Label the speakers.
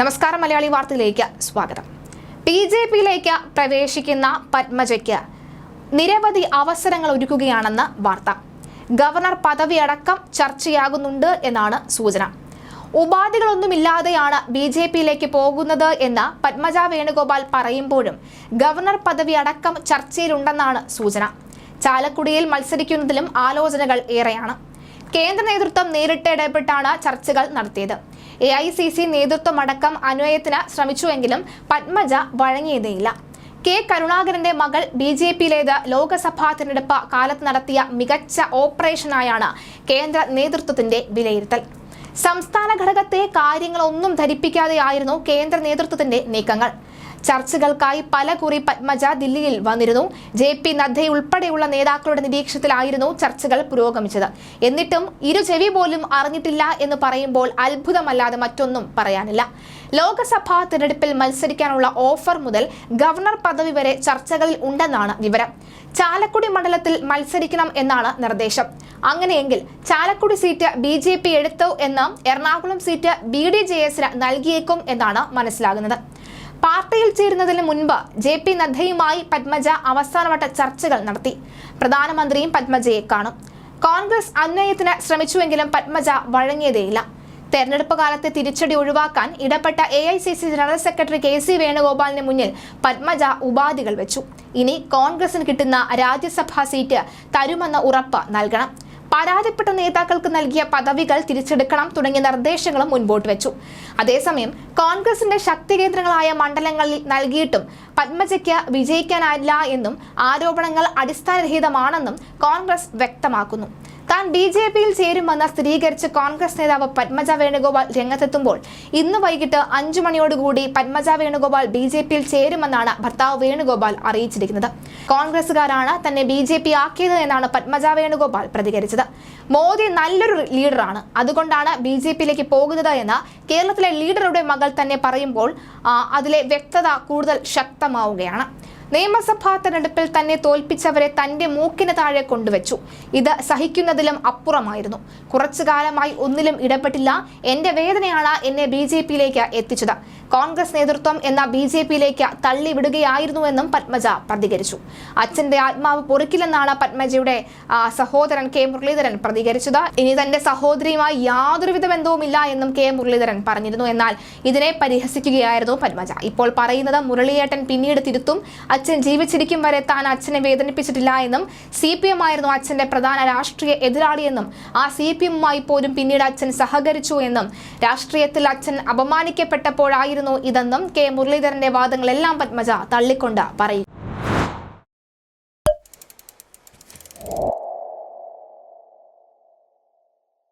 Speaker 1: നമസ്കാരം മലയാളി വാർത്തയിലേക്ക് സ്വാഗതം. ബി ജെ പിയിലേക്ക് പ്രവേശിക്കുന്ന പത്മജയ്ക്ക് നിരവധി അവസരങ്ങൾ ഒരുക്കുകയാണെന്ന് വാർത്ത. ഗവർണർ പദവി അടക്കം ചർച്ചയാകുന്നുണ്ട് എന്നാണ് സൂചന. ഉപാധികളൊന്നുമില്ലാതെയാണ് ബി ജെ പിയിലേക്ക് പോകുന്നത് എന്ന് പത്മജ വേണുഗോപാൽ പറയുമ്പോഴും ഗവർണർ പദവി അടക്കം ചർച്ചയിലുണ്ടെന്നാണ് സൂചന. ചാലക്കുടിയിൽ മത്സരിക്കുന്നതിലും ആലോചനകൾ ഏറെയാണ്. കേന്ദ്ര നേതൃത്വം നേരിട്ട് ഇടപെട്ടാണ് ചർച്ചകൾ നടത്തിയത്. എ ഐ സി സി നേതൃത്വമടക്കം അന്വയത്തിന് ശ്രമിച്ചുവെങ്കിലും പത്മജ വഴങ്ങിയതേയില്ല. കെ കരുണാകരന്റെ മകൾ ബി ജെ പിയിലേത് ലോക്സഭാ തിരഞ്ഞെടുപ്പ് കാലത്ത് നടത്തിയ മികച്ച ഓപ്പറേഷനായാണ് കേന്ദ്ര നേതൃത്വത്തിന്റെ വിലയിരുത്തൽ. സംസ്ഥാന ഘടകത്തെ കാര്യങ്ങളൊന്നും ധരിപ്പിക്കാതെയായിരുന്നു കേന്ദ്ര നേതൃത്വത്തിന്റെ നീക്കങ്ങൾ. ചർച്ചകൾക്കായി പല കുറി പത്മജ ദില്ലിയിൽ വന്നിരുന്നു. ജെ പി നദ്ദ ഉൾപ്പെടെയുള്ള നേതാക്കളുടെ നിരീക്ഷണത്തിലായിരുന്നു ചർച്ചകൾ പുരോഗമിച്ചത്. എന്നിട്ടും ഇരു ചെവി പോലും അറിഞ്ഞിട്ടില്ല എന്ന് പറയുമ്പോൾ അത്ഭുതമല്ലാതെ മറ്റൊന്നും പറയാനില്ല. ലോക്സഭാ തിരഞ്ഞെടുപ്പിൽ മത്സരിക്കാനുള്ള ഓഫർ മുതൽ ഗവർണർ പദവി വരെ ചർച്ചകളിൽ ഉണ്ടെന്നാണ് വിവരം. ചാലക്കുടി മണ്ഡലത്തിൽ മത്സരിക്കണം എന്നാണ് നിർദ്ദേശം. അങ്ങനെയെങ്കിൽ Chalakudy seat B J P എടുത്തു എന്നും Ernakulam seat B D J എസിന് നൽകിയേക്കും എന്നാണ് മനസ്സിലാകുന്നത്. പാർട്ടിയിൽ ചേരുന്നതിന് മുൻപ് ജെ പി നദ്ദയുമായി പത്മജ അവസാനവട്ട ചർച്ചകൾ നടത്തി. പ്രധാനമന്ത്രിയും പത്മജയെ കാണും. കോൺഗ്രസ് അന്വയത്തിന് ശ്രമിച്ചുവെങ്കിലും പത്മജ വഴങ്ങിയതേയില്ല. തെരഞ്ഞെടുപ്പ് കാലത്തെ തിരിച്ചടി ഒഴിവാക്കാൻ ഇടപെട്ട A I C C general secretary K C വേണുഗോപാലിന് മുന്നിൽ പത്മജ ഉപാധികൾ വെച്ചു. ഇനി കോൺഗ്രസിന് കിട്ടുന്ന രാജ്യസഭാ സീറ്റ് തരുമെന്ന ഉറപ്പ് നൽകണം. പരാതിപ്പെട്ട നേതാക്കൾക്ക് നൽകിയ പദവികൾ തിരിച്ചെടുക്കണം തുടങ്ങിയ നിർദ്ദേശങ്ങളും മുൻപോട്ട് വെച്ചു. അതേസമയം കോൺഗ്രസിന്റെ ശക്തി കേന്ദ്രങ്ങളായ മണ്ഡലങ്ങളിൽ നൽകിയിട്ടും പത്മജയ്ക്ക് വിജയിക്കാനായില്ല എന്നും ആരോപണങ്ങൾ അടിസ്ഥാനരഹിതമാണെന്നും കോൺഗ്രസ് വ്യക്തമാക്കുന്നു. താൻ ബി ജെ പിയിൽ ചേരുമെന്ന് സ്ഥിരീകരിച്ച് കോൺഗ്രസ് നേതാവ് പത്മജ വേണുഗോപാൽ രംഗത്തെത്തുമ്പോൾ ഇന്ന് വൈകിട്ട് അഞ്ചു മണിയോടുകൂടി പത്മജ വേണുഗോപാൽ ബി ജെ പിയിൽ ചേരുമെന്നാണ് ഭർത്താവ് വേണുഗോപാൽ അറിയിച്ചിരിക്കുന്നത്. കോൺഗ്രസുകാരാണ് തന്നെ ബി ജെ പി ആക്കിയത് എന്നാണ് പത്മജ വേണുഗോപാൽ പ്രതികരിച്ചത്. മോദി നല്ലൊരു ലീഡറാണ്. അതുകൊണ്ടാണ് ബി ജെ പിയിലേക്ക് പോകുന്നത് എന്ന് കേരളത്തിലെ ലീഡറുടെ മകൾ തന്നെ പറയുമ്പോൾ അതിലെ വ്യക്തത കൂടുതൽ ശക്തമാവുകയാണ്. നിയമസഭാ തെരഞ്ഞെടുപ്പിൽ തന്നെ തോൽപ്പിച്ചവരെ തന്റെ മൂക്കിന് താഴെ കൊണ്ടുവച്ചു. ഇത് സഹിക്കുന്നതിലും അപ്പുറമായിരുന്നു. കുറച്ചു കാലമായി ഒന്നിലും ഇടപെട്ടില്ല. എന്റെ വേദനയാണ് എന്നെ ബി എത്തിച്ചത്. കോൺഗ്രസ് നേതൃത്വം എന്ന ബി ജെ പിയിലേക്ക് തള്ളിവിടുകയായിരുന്നുവെന്നും പത്മജ പ്രതികരിച്ചു. അച്ഛന്റെ ആത്മാവ് പൊറുക്കില്ലെന്നാണ് പത്മജയുടെ സഹോദരൻ കെ മുരളീധരൻ പ്രതികരിച്ചത്. ഇനി തന്റെ സഹോദരിയുമായി യാതൊരുവിധ ബന്ധവുമില്ല എന്നും കെ മുരളീധരൻ പറഞ്ഞിരുന്നു. എന്നാൽ ഇതിനെ പരിഹസിക്കുകയായിരുന്നു പത്മജ. ഇപ്പോൾ പറയുന്നത് മുരളിയേട്ടൻ പിന്നീട് തിരുത്തും. അച്ഛൻ ജീവിച്ചിരിക്കും വരെ താൻ അച്ഛനെ വേദനിപ്പിച്ചിട്ടില്ല എന്നും സി പി എം ആയിരുന്നു അച്ഛന്റെ പ്രധാന രാഷ്ട്രീയ എതിരാളിയെന്നും ആ സി പി എമ്മുമായി പോലും പിന്നീട് അച്ഛൻ സഹകരിച്ചു എന്നും രാഷ്ട്രീയത്തിൽ അച്ഛൻ അപമാനിക്കപ്പെട്ടപ്പോഴായിരുന്നു ഇതെന്നും കെ മുരളീധരന്റെ വാദങ്ങളെല്ലാം പത്മജ തള്ളിക്കൊണ്ട് പറയും.